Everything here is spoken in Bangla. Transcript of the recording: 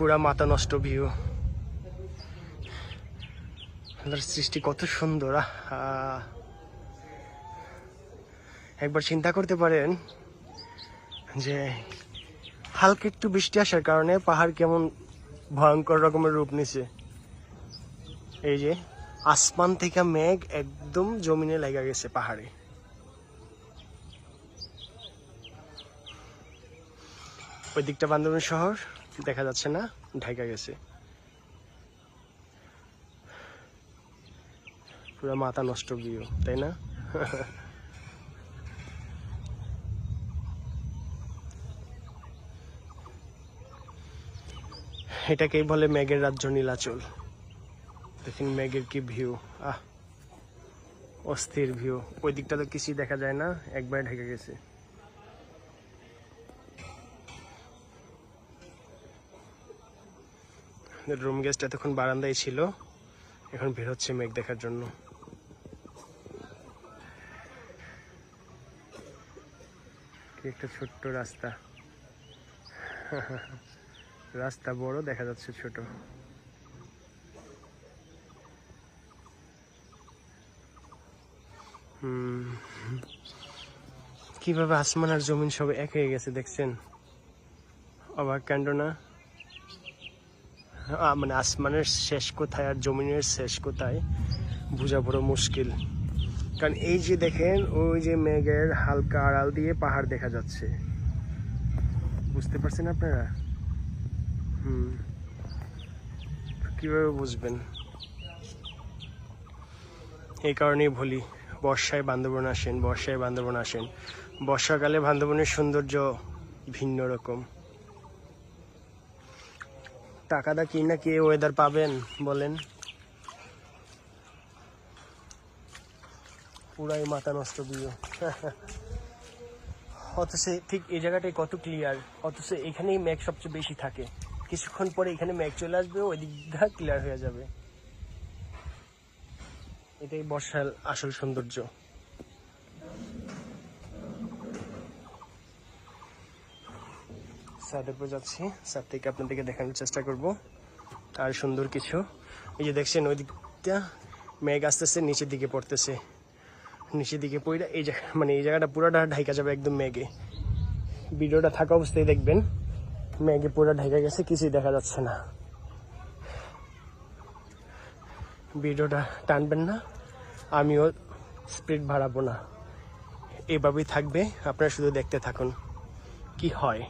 পুরা মাথা নষ্ট, ভিউ। সৃষ্টি কত সুন্দর একবার চিন্তা করতে পারেন যে, হালকা একটু বৃষ্টি আসার কারণে পাহাড় কেমন ভয়ঙ্কর রকমের রূপ নিছে। এই যে, আসমান থেকে মেঘ একদম জমিনে লেগে গেছে পাহাড়ে। ওই দিকটা বান্দরবান শহর। দেখা যাচ্ছে না, ঢাকা গেছে। পুরো মাথা নষ্ট ভিউ তাই না? এটাকেই বলে মেঘের রাজ্য নীলাচল। দেখেন মেঘের কি ভিউ আহ, অস্থির ভিউ ওই দিকটা তো কিছুই দেখা যায় না, একবারে ঢেকে গেছে। রুম গেস্ট এতক্ষণ বারান্দায় ছিল। এখন বের হচ্ছে মেঘ দেখার জন্য। একটা ছোট্ট রাস্তা। রাস্তা বড়, দেখা যাচ্ছে ছোট। কীভাবে আসমান আর জমিন সব এক হয়ে গেছে, দেখছেন? অবাক, কাণ্ড না? মানে আসমানের শেষ কোথায় আর জমিনের শেষ কোথায় বোঝা বড় মুশকিল। কারণ এই যে দেখেন, ওই যে মেঘের হালকা আড়াল দিয়ে পাহাড় দেখা যাচ্ছে। বুঝতে পারছেন আপনারা? হুম। কীভাবে বুঝবেন? এই কারণেই বলি, বর্ষায় বান্দরবন আসেন, বর্ষায় বান্দরবন আসেন। বর্ষাকালে বান্দরবনের সৌন্দর্য ভিন্ন রকম। টাকাটা কি না কি ওয়েদার পাবেন বলেন। পুরাই মাথা নষ্ট দিয়ে অথচ ঠিক এই জায়গাটাই কত ক্লিয়ার অথচ এখানেই মেঘ সবচেয়ে বেশি থাকে। কিছুক্ষণ পরে এখানে মেঘ চলে আসবে ওই দিকটা ক্লিয়ার হয়ে যাবে। এটাই বর্ষার আসল সৌন্দর্য। ছাদের উপর যাচ্ছি। ছাদ থেকে আপনাদেরকে দেখানোর চেষ্টা করব। আর সুন্দর কিছু। এই যে দেখছেন ওই দিকটা মেঘ আস্তে আস্তে নিচের দিকে পড়তেছে। নিচের দিকে পড়ে এই জায়গা মানে এই জায়গাটা পুরোটা ঢাকা যাবে একদম মেঘে। ভিডিওটা থাকা অবস্থায় দেখবেন, মেঘে পুরো ঢাকা গেছে, কিছুই দেখা যাচ্ছে না। ভিডিওটা টানবেন না, আমিও স্পিড বাড়াবো না। এভাবেই থাকবে, আপনারা শুধু দেখতে থাকুন, কি হয়।